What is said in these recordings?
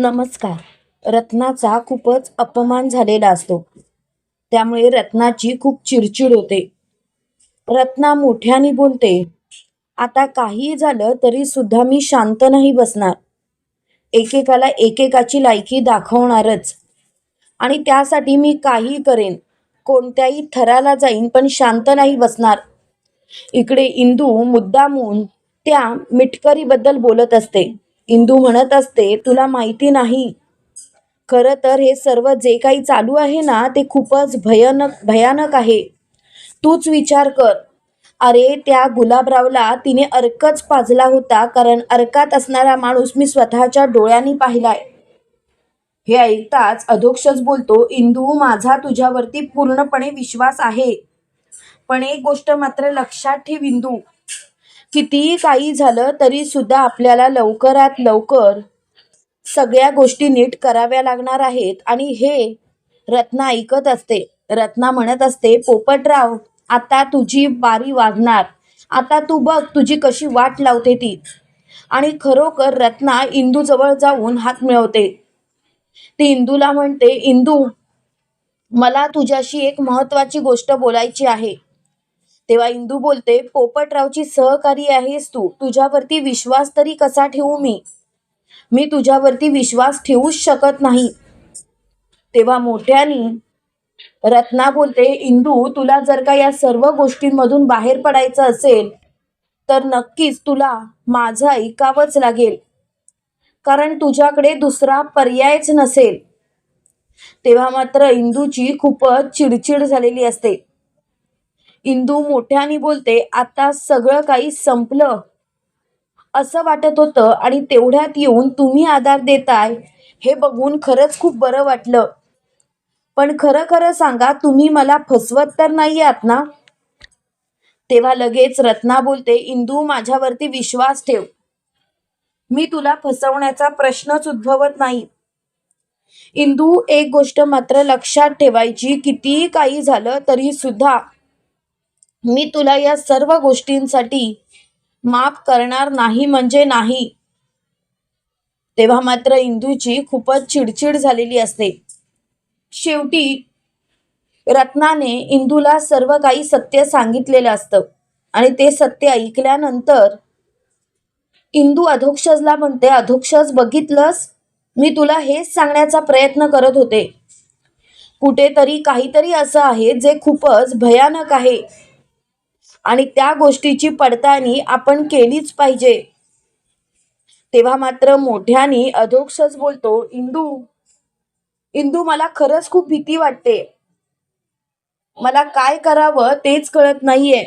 नमस्कार. रत्नाचा खूपच अपमान झालेला असतो. त्यामुळे रत्नाची खूप चिडचिड होते. रत्ना मोठ्याने बोलते आता काही झालं तरी सुद्धा मी शांत नाही बसणार. एकेकाला एकेकाची लायकी दाखवणारच. आणि त्यासाठी मी काही करेन. कोणत्याही थराला जाईन पण शांत नाही बसणार. इकडे इंदू मुद्दामून त्या मिटकरीबद्दल बोलत असते. इंदू म्हणत असते तुला माहिती नाही. खरं तर हे सर्व जे काही चालू आहे ना ते खूपच भयानक भयानक आहे. तूच विचार कर. अरे त्या गुलाबरावला तिने अर्कच पाजला होता कारण अर्कात असणारा माणूस मी स्वतःच्या डोळ्यांनी पाहिलाय. हे ऐकताच अधोक्षच बोलतो इंदू माझा तुझ्यावरती पूर्णपणे विश्वास आहे. पण एक गोष्ट मात्र लक्षात ठेव इंदू. कितीही काही झालं तरी सुद्धा आपल्याला लवकरात लवकर सगळ्या गोष्टी नीट कराव्या लागणार आहेत. आणि हे रत्ना ऐकत असते. रत्ना म्हणत असते पोपटराव आता तुझी बारी वाजणार आता तू बघ तुझी कशी वाट लावते ती. आणि खरोखर रत्ना इंदूजवळ जाऊन हात मिळवते. ती इंदूला म्हणते इंदू मला तुझ्याशी एक महत्वाची गोष्ट बोलायची आहे. तेव्हा इंदू बोलते पोपटरावची सहकारी आहेस तू. तुझ्यावरती विश्वास तरी कसा ठेवू मी? मी तुझ्यावरती विश्वास ठेवूच शकत नाही. तेव्हा मोठ्यानी रत्ना बोलते इंदू तुला जर का या सर्व गोष्टींमधून बाहेर पडायचं असेल तर नक्कीच तुला माझं ऐकावंच लागेल. कारण तुझ्याकडे दुसरा पर्यायच नसेल. तेव्हा मात्र इंदूची खूपच चिडचिड झालेली असते. इंदू मोठ्याने बोलते आता सगळं काही संपलं. असं वाटत होतं आणि तेवढ्यात येऊन तुम्ही आधार देताय हे बघून खरंच खूप बरं वाटलं. पण खरं खरं सांगा तुम्ही मला फसवत तर नाही आहात ना? तेव्हा लगेच रत्ना बोलते इंदू माझ्यावरती विश्वास ठेव. मी तुला फसवण्याचा प्रश्नच उद्भवत नाही. इंदू एक गोष्ट मात्र लक्षात ठेवायची कितीही काही झालं तरी सुद्धा मी तुला या सर्व गोष्टींसाठी माफ करणार नाही म्हणजे नाही. तेव्हा मात्र इंदूची खूपच चिडचिड झालेली असते. शेवटी रत्नाने इंदूला सर्व काही सत्य सांगितलेलं असतं आणि ते सत्य ऐकल्यानंतर इंदू अधोक्षजला म्हणते अधोक्षज बघितलंस? मी तुला हेच सांगण्याचा प्रयत्न करत होते. कुठेतरी काहीतरी असं आहे जे खूपच भयानक आहे. आणि त्या गोष्टीची पडताळणी आपण केलीच पाहिजे. तेव्हा मात्र मोठ्याने अधोक्षच बोलतो इंदू इंदू मला खरंच खूप भीती वाटते. मला काय करावं तेच कळत नाहीये.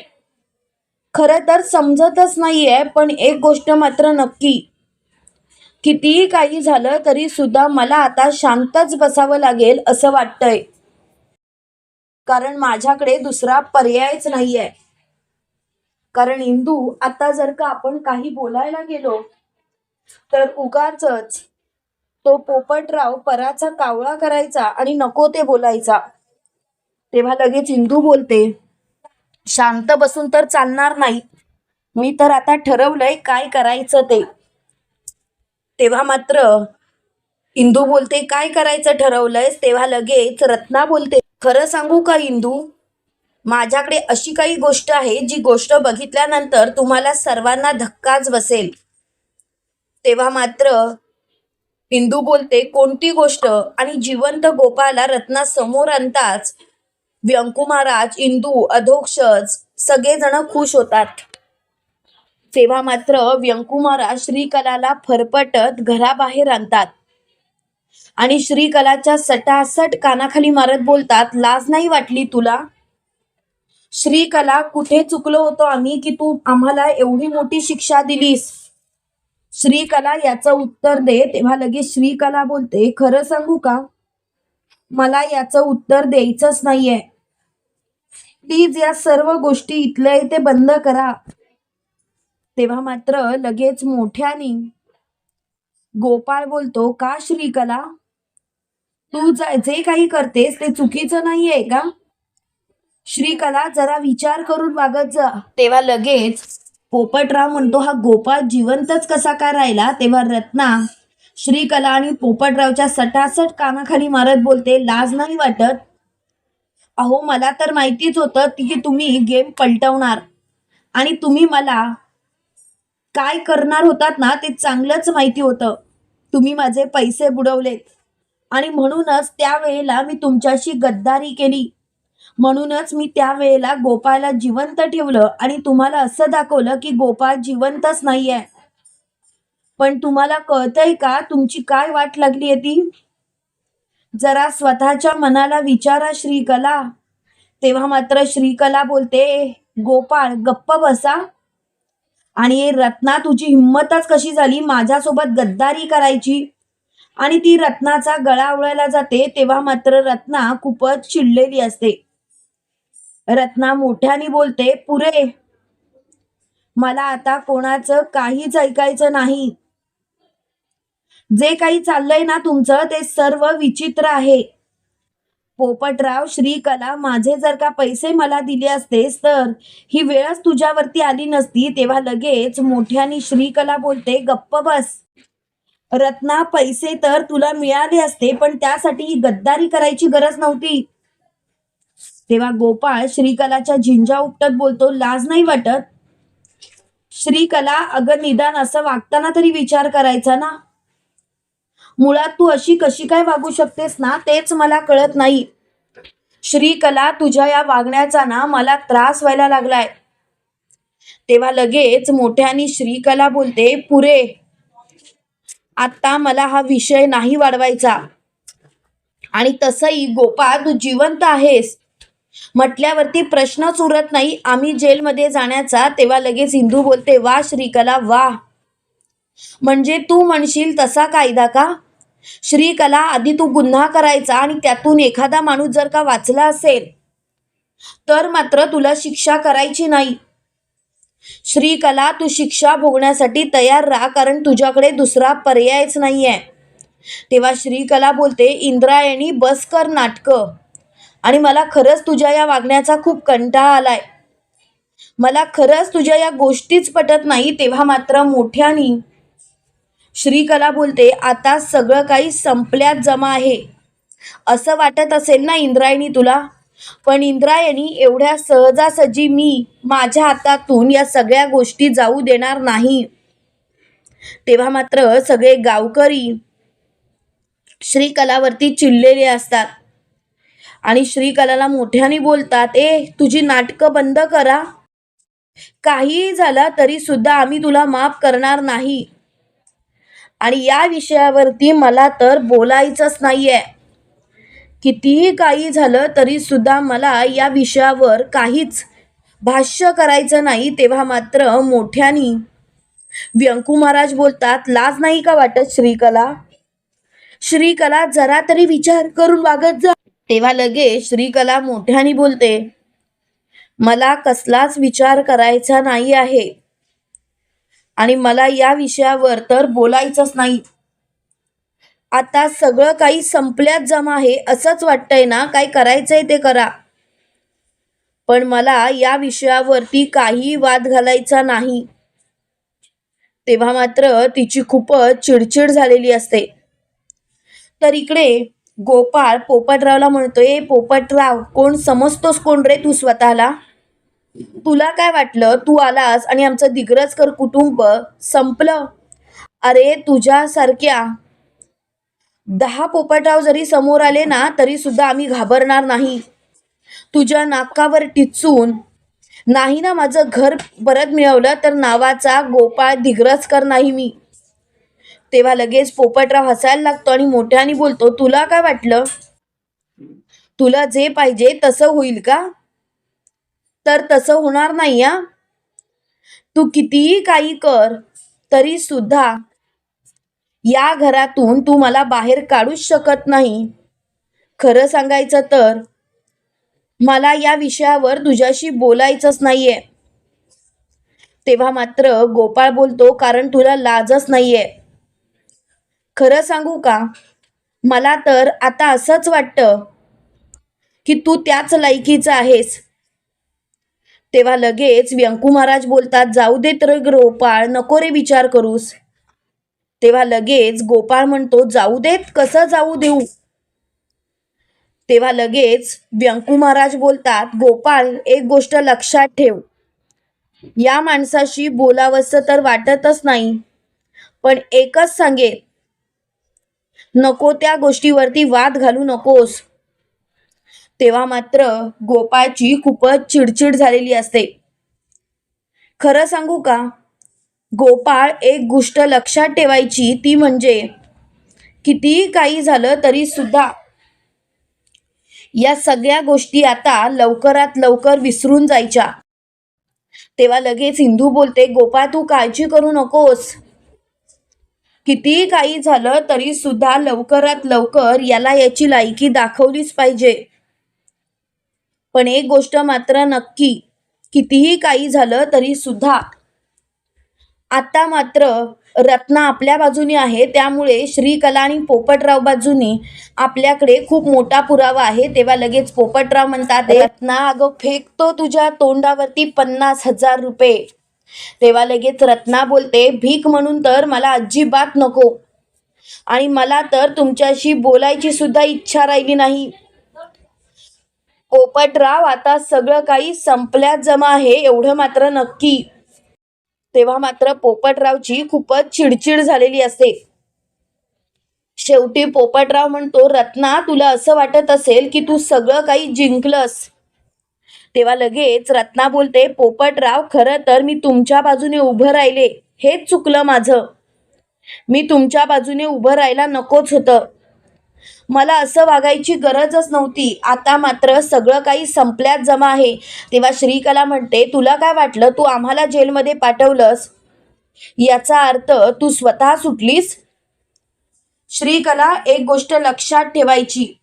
खरं तर समजतच नाहीये पण एक गोष्ट मात्र नक्की. कितीही काही झालं तरी सुद्धा मला आता शांतच बसावं लागेल असं वाटतंय. कारण माझ्याकडे दुसरा पर्यायच नाहीये. कारण इंदू आता जर का आपण काही बोलायला गेलो तर उगाच तो पोपटराव पराचा कावळा करायचा आणि नको ते बोलायचा. तेव्हा लगेच इंदू बोलते शांत बसून तर चालणार नाही. मी तर आता ठरवलंय काय करायचं ते. तेव्हा मात्र इंदू बोलते काय करायचं ठरवलंयस? तेव्हा लगेच रत्ना बोलते खरं सांगू का इंदू? माझ्याकडे अशी काही गोष्ट आहे जी गोष्ट बघितल्यानंतर तुम्हाला सर्वांना धक्काच बसेल. तेव्हा मात्र इंदू बोलते कोणती गोष्ट आणि जिवंत गोपाला रत्ना समोर आणताच व्यंकुमाराज इंदू अधोक्षज सगळेजण खुश होतात. तेव्हा मात्र व्यंकुमाराज श्रीकलाला फरफटत घराबाहेर आणतात. आणि श्रीकलाच्या सटासट कानाखाली मारत बोलतात लाज नाही वाटली तुला? श्रीकला कुठे चुकलो होतो आम्ही की तू आम्हाला एवढी मोठी शिक्षा दिलीस? श्रीकला याचं उत्तर दे तेव्हा लगेच श्रीकला बोलते खरं सांगू का? मला याचं उत्तर द्यायचंच नाहीये. प्लीज या सर्व गोष्टी इथल्या इथे बंद करा. तेव्हा मात्र लगेच मोठ्याने गोपाळ बोलतो का श्रीकला? तू जे काही करतेस ते चुकीचं नाहीये का? श्रीकला जरा विचार करून वागत जा. तेव्हा लगेच पोपटराव म्हणतो हा गोपाळ जिवंतच कसा काय राहिला? तेव्हा रत्ना श्रीकला आणि पोपटरावच्या सटासट कानाखाली मारत बोलते लाज नाही वाटत? अहो मला तर माहितीच होतं की तुम्ही गेम पलटवणार आणि तुम्ही मला काय करणार होतात ना ते चांगलंच माहिती होतं. तुम्ही माझे पैसे बुडवलेत आणि म्हणूनच त्यावेळेला मी तुमच्याशी गद्दारी केली. म्हणूनच मी त्यावेळेला गोपाळला जिवंत ठेवलं आणि तुम्हाला असं दाखवलं की गोपाळ जिवंतच नाहीये. पण तुम्हाला कळतंय का तुमची काय वाट लागली आहे ती? जरा स्वतःच्या मनाला विचारा श्रीकला. तेव्हा मात्र श्रीकला बोलते गोपाळ गप्प बसा. आणि रत्ना तुझी हिंमतच कशी झाली माझ्यासोबत गद्दारी करायची? आणि ती रत्नाचा गळा आवळायला जाते तेव्हा मात्र रत्ना खूपच चिडलेली असते. रत्ना मोठ्याने बोलते पुरे मला आता कोणाचं काहीच ऐकायचं नाही. जे काही चाललंय ना तुमचं ते सर्व विचित्र आहे. पोपटराव श्रीकला माझे जर का पैसे मला दिले असतेस तर ही वेळच तुझ्यावरती आली नसती तेव्हा लगेच मोठ्याने श्रीकला बोलते गप्प बस. रत्ना पैसे तर तुला मिळाले असते पण त्यासाठी गद्दारी करायची गरज नव्हती. तेव्हा गोपाळ श्रीकलाच्या झिंजा उपटत बोलतो लाज नाही वाटत? श्रीकला अगं निदान असं वागताना तरी विचार करायचा ना? मुळात तू अशी कशी काय वागू शकतेस ना तेच मला कळत नाही. श्रीकला तुझ्या या वागण्याचा ना मला त्रास व्हायला लागलाय. तेव्हा लगेच मोठ्यानी श्रीकला बोलते पुरे आता मला हा विषय नाही वाढवायचा. आणि तसही गोपाळ तू जिवंत आहेस. म्हटल्यावरती प्रश्नच उरत नाही. आम्ही जेलमध्ये जाण्याचा तेव्हा लगेच हिंदू बोलते वा श्रीकला वा. म्हणजे तू म्हणशील तसा कायदा का? श्रीकला आधी तू गुन्हा करायचा आणि त्यातून एखादा माणूस जर का वाचला असेल तर मात्र तुला शिक्षा करायची नाही. श्रीकला तू शिक्षा भोगण्यासाठी तयार राहा कारण तुझ्याकडे दुसरा पर्यायच नाहीये. तेव्हा श्रीकला बोलते इंद्रायणी बस कर नाटकं. आणि मला खरंच तुझ्या या वागण्याचा खूप कंटाळा आलाय. मला खरंच तुझ्या या गोष्टीच पटत नाही तेव्हा मात्र मोठ्यानी श्रीकला बोलते आता सगळं काही संपल्यात जमा आहे. असं वाटत असेल ना इंद्रायणी तुला? पण इंद्रायणी एवढ्या सहजासहजी मी माझ्या हातातून या सगळ्या गोष्टी जाऊ देणार नाही. तेव्हा मात्र सगळे गावकरी श्रीकलावरती चिडलेले असतात. आणि श्रीकलाला मोठ्याने बोलतात ए तुझी नाटकं बंद करा. काहीही झालं तरी सुद्धा आम्ही तुला माफ करणार नाही. आणि या विषयावरती मला तर बोलायचंच नाहीये. कितीही काही झालं तरी सुद्धा मला या विषयावर काहीच भाष्य करायचं नाही. तेव्हा मात्र मोठ्यानी व्यंकू महाराज बोलतात लाज नाही का वाटत श्रीकला? श्रीकला जरा तरी विचार करून वागत जा. तेव्हा लगेच श्रीकला मोठ्याने बोलते मला कसलाच विचार करायचा नाही आहे आणि मला या विषयावर तर बोलायचंच नाही. आता सगळं काही संपल्यात जमा आहे असंच वाटतंय ना? काय करायचंय ते करा. पण मला या विषयावरती काही वाद घालायचा नाही. तेव्हा मात्र तिची खूपच चिडचिड झालेली असते. तर इकडे गोपाळ पोपटरावला म्हणतो ए पोपटराव कोण समजतोस कोण रे तू स्वतःला? तुला काय वाटलं? तू आलास आणि आमचं दिग्रजकर कुटुंब संपलं? अरे तुझ्यासारख्या दहा पोपटराव जरी समोर आले ना तरी सुद्धा आम्ही घाबरणार नाही. तुझ्या नाकावर टिचून नाही ना माझं घर परत मिळवलं तर नावाचा गोपाळ दिग्रजकर नाही मी. तेव्हा लगेच पोपटराव हसायला लागतो आणि मोठ्याने बोलतो तुला काय वाटलं? तुला जे पाहिजे तसं होईल का? तर तसं होणार नाही या तू कितीही काही कर तरी सुद्धा या घरातून तू मला बाहेर काढूच शकत नाही. खरं सांगायचं तर मला या विषयावर तुझ्याशी बोलायचंच नाहीये. तेव्हा मात्र गोपाळ बोलतो कारण तुला लाजच नाहीये. खरं सांगू का? मला तर आता असंच वाटतं की तू त्याच लायकीचा आहेस. तेव्हा लगेच व्यंकू महाराज बोलतात जाऊ देत रे गोपाळ नको रे विचार करूस. तेव्हा लगेच गोपाळ म्हणतो जाऊ देत कसं जाऊ देऊ? तेव्हा लगेच व्यंकू महाराज बोलतात गोपाळ एक गोष्ट लक्षात ठेव. या माणसाशी बोलावंसं तर वाटतच नाही. पण एकच सांगेल नको त्या गोष्टीवरती वाद घालू नकोस. तेव्हा मात्र गोपाळची खूपच चिडचिड झालेली असते. खरं सांगू का? गोपाळ एक गोष्ट लक्षात ठेवायची ती म्हणजे कितीही काही झालं तरी सुद्धा या सगळ्या गोष्टी आता लवकरात लवकर विसरून जायच्या. तेव्हा लगेच हिंदू बोलते गोपाळ तू काळजी करू नकोस. कितीही काही झालं तरी सुद्धा लवकरात लवकर याला याची लायकी दाखवलीच पाहिजे. पण एक गोष्ट मात्र नक्की कितीही काही झालं तरी सुद्धा आता मात्र रत्ना आपल्या बाजूनी आहे त्यामुळे श्रीकला आणि पोपटराव बाजूनी आपल्याकडे खूप मोठा पुरावा आहे तेव्हा लगेच पोपटराव म्हणतात रत्ना अगं फेकतो तुझ्या तोंडावरती पन्नास हजार रुपये. तेव्हा लगेच रत्ना बोलते भीक म्हणून तर मला अजिबात नको. आणि मला तर तुमच्याशी बोलायची सुद्धा इच्छा राहिली नाही. पोपटराव आता सगळं काही संपल्यात जमा आहे एवढं मात्र नक्की. तेव्हा मात्र पोपटरावची खूपच चिडचिड झालेली असते. शेवटी पोपटराव म्हणतो रत्ना तुला असं वाटत असेल की तू सगळं काही जिंकलंस. तेव्हा लगेच रत्ना बोलते पोपटराव खरं तर मी तुमच्या बाजूने उभं राहिले. हेच चुकलं माझं. मी तुमच्या बाजूने उभं राहायला नकोच होतं. मला असं वागायची गरजच नव्हती. आता मात्र सगळं काही संपल्यात जमा आहे. तेव्हा श्रीकला म्हणते तुला काय वाटलं? तू आम्हाला जेलमध्ये पाठवलंस. याचा अर्थ तू स्वतः सुटलीस? श्रीकला एक गोष्ट लक्षात ठेवायची.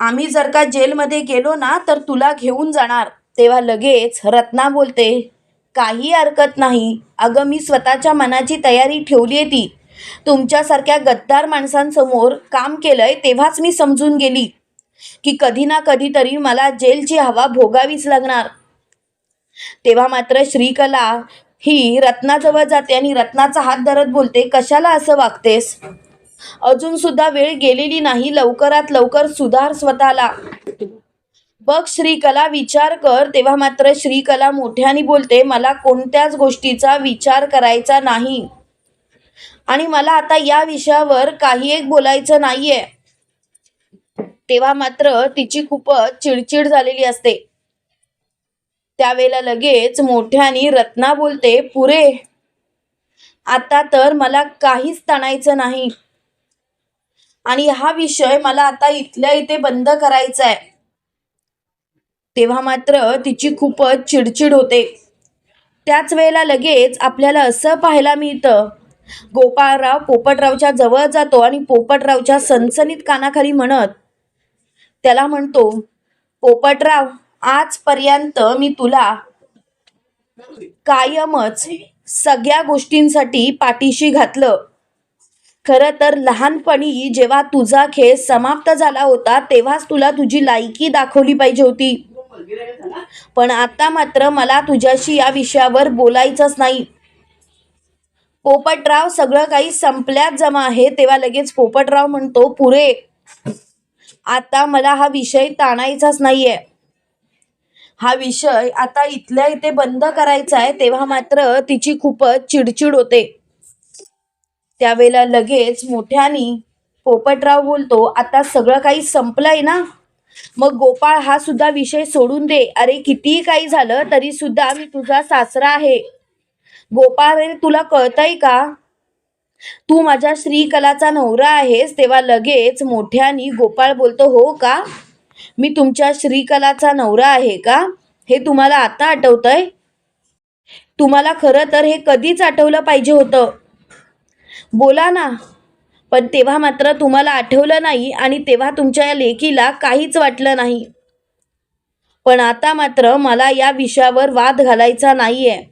आम्ही जर का जेलमध्ये गेलो ना तर तुला घेऊन जाणार. तेव्हा लगेच रत्ना बोलते काही हरकत नाही. अगं मी स्वतःच्या मनाची तयारी ठेवली आहे ती. तुमच्यासारख्या गद्दार माणसांसमोर काम केलंय तेव्हाच मी समजून गेली की कधी ना कधीतरी मला जेलची हवा भोगावीच लागणार. तेव्हा मात्र श्रीकला ही रत्नाजवळ जाते आणि रत्नाचा हात धरत बोलते कशाला असं वागतेस? अजून सुद्धा वेळ गेलेली नाही. लवकरात लवकर सुधार स्वतःला. बघ श्रीकला विचार कर. तेव्हा मात्र श्रीकला मोठ्याने बोलते मला कोणत्याच गोष्टीचा विचार करायचा नाही. आणि मला आता या विषयावर काही एक बोलायचं नाहीये. तेव्हा मात्र तिची खूपच चिडचिड झालेली असते. त्यावेळेला लगेच मोठ्याने रत्ना बोलते पुरे आता तर मला काहीच ताणायचं नाही. आणि हा विषय मला आता इथल्या इथे बंद करायचा आहे तेव्हा मात्र तिची खूपच चिडचिड होते. त्याच वेळेला लगेच आपल्याला असं पाहायला मिळतं. गोपाळराव पोपटरावच्या जवळ जातो आणि पोपटरावच्या सनसनीत कानाखाली म्हणत त्याला म्हणतो पोपटराव आजपर्यंत मी तुला कायमच सगळ्या गोष्टींसाठी पाठीशी घातलं. खरं तर लहानपणी जेव्हा तुझा खेळ समाप्त झाला होता तेव्हाच तुला तुझी लायकी दाखवली पाहिजे होती. पण आता मात्र मला तुझ्याशी या विषयावर बोलायचंच नाही. पोपटराव सगळं काही संपल्यात जमा आहे तेव्हा लगेच पोपटराव म्हणतो पुरे आता मला हा विषय ताणायचाच नाहीये. हा विषय आता इथल्या इथे बंद करायचा आहे. तेव्हा मात्र तिची खूपच चिडचिड होते. त्यावेळेला लगेच मोठ्यानी पोपटराव बोलतो आता सगळं काही संपलंय ना? मग गोपाळ हा सुद्धा विषय सोडून दे. अरे कितीही काही झालं तरी सुद्धा मी तुझा सासरा आहे. गोपाळ रे तुला कळतंय का? तू माझ्या श्रीकलाचा नवरा आहेस तेव्हा लगेच मोठ्यानी गोपाळ बोलतो हो का? मी तुमच्या श्रीकलाचा नवरा आहे का? हे तुम्हाला आता आठवतंय? तुम्हाला खरं तर हे कधीच आठवलं पाहिजे होतं. बोला ना. पण तेव्हा मात्र तुम्हाला आठवलं नाही आणि तेव्हा तुमच्या या लेकीला काहीच वाटलं नाही. पण आता मात्र मला या विषयावर वाद घालायचा नाही आहे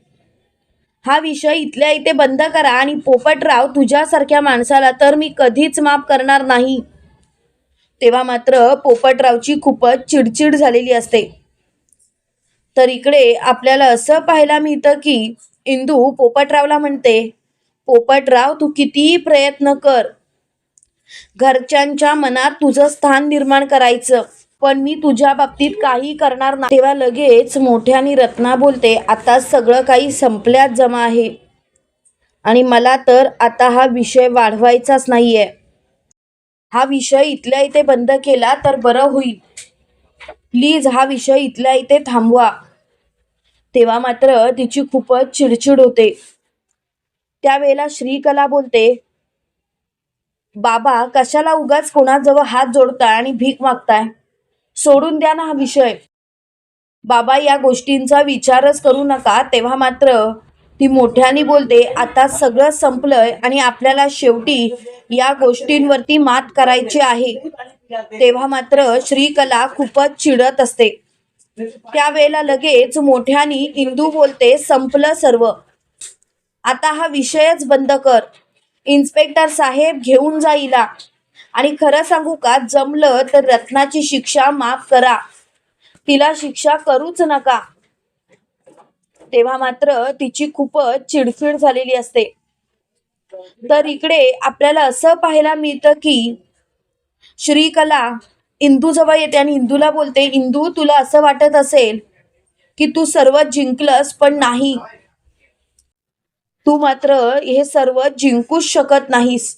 हा विषय इथल्या इथे बंद करा आणि पोपटराव तुझ्यासारख्या माणसाला तर मी कधीच माफ करणार नाही. तेव्हा मात्र पोपटरावची खूपच चिडचिड झालेली असते. तर इकडे आपल्याला असं पाहायला मिळतं की इंदू पोपटरावला म्हणते पोपटराव तू कितीही प्रयत्न कर. घरच्यांच्या मनात तुझं स्थान निर्माण करायचं पण मी तुझ्या बाबतीत काही करणार नाही. तेव्हा लगेच मोठ्याने रत्ना बोलते आता सगळं काही संपल्यात जमा आहे. आणि मला तर आता हा विषय वाढवायचाच नाहीये. हा विषय इथल्या इथे बंद केला तर बरं होईल. प्लीज हा विषय इथल्या इथे थांबवा. तेव्हा मात्र तिची खूपच चिडचिड होते. त्यावेळेला श्रीकला बोलते बाबा कशाला उगाच कोणाजवळ हात जोडताय आणि भीक मागताय? सोडून द्या ना हा विषय. बाबा या गोष्टींचा विचारच करू नका. तेव्हा मात्र ती मोठ्याने बोलते आता सगळं संपलंय आणि आपल्याला शेवटी या गोष्टींवरती मात करायची आहे. तेव्हा मात्र श्रीकला खूपच चिडत असते. त्यावेळेला लगेच मोठ्यानी इंदू बोलते संपलं सर्व. आता हा विषयच बंद कर. इन्स्पेक्टर साहेब घेऊन जाईला आणि खरं सांगू का जमलं तर रत्नाची शिक्षा माफ करा. तिला शिक्षा करूच नका. तेव्हा मात्र तिची खूपच चिडचिड झालेली असते. तर इकडे आपल्याला असं पाहायला मिळतं की श्रीकला इंदू जवळ येते आणि इंदूला बोलते इंदू तुला असं वाटत असेल की तू सर्व जिंकलंस पण नाही. तू मात्र हे सर्व जिंकूच शकत नाहीस.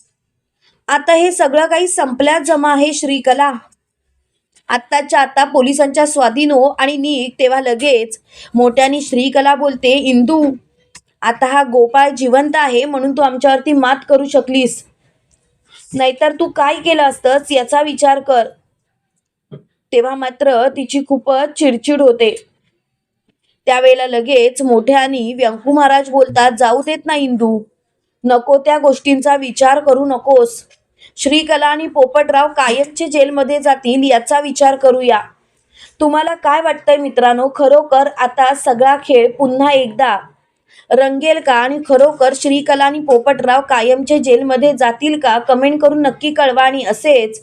आता हे सगळं काही संपल्यात जमा आहे श्रीकला. आत्ताच्या आता पोलिसांच्या स्वाधीनो आणि नीक तेव्हा लगेच मोठ्याने श्रीकला बोलते इंदू आता हा गोपाळ जिवंत आहे म्हणून तू आमच्यावरती मात करू शकलीस. नाहीतर तू काय केलं असतंस याचा विचार कर. तेव्हा मात्र तिची खूपच चिडचिड होते. त्यावेळेला लगेच मोठ्यानी व्यंकू महाराज बोलतात जाऊ देत ना इंदू. नको त्या गोष्टींचा विचार करू नकोस. श्रीकला आणि पोपटराव कायमचे जेलमध्ये जातील याचा विचार करूया. तुम्हाला काय वाटतंय मित्रांनो? खरोखर आता सगळा खेळ पुन्हा एकदा रंगेल का? आणि खरोखर श्रीकला आणि पोपटराव कायमचे जेलमध्ये जातील का? कमेंट करून नक्की कळवा आणि असेच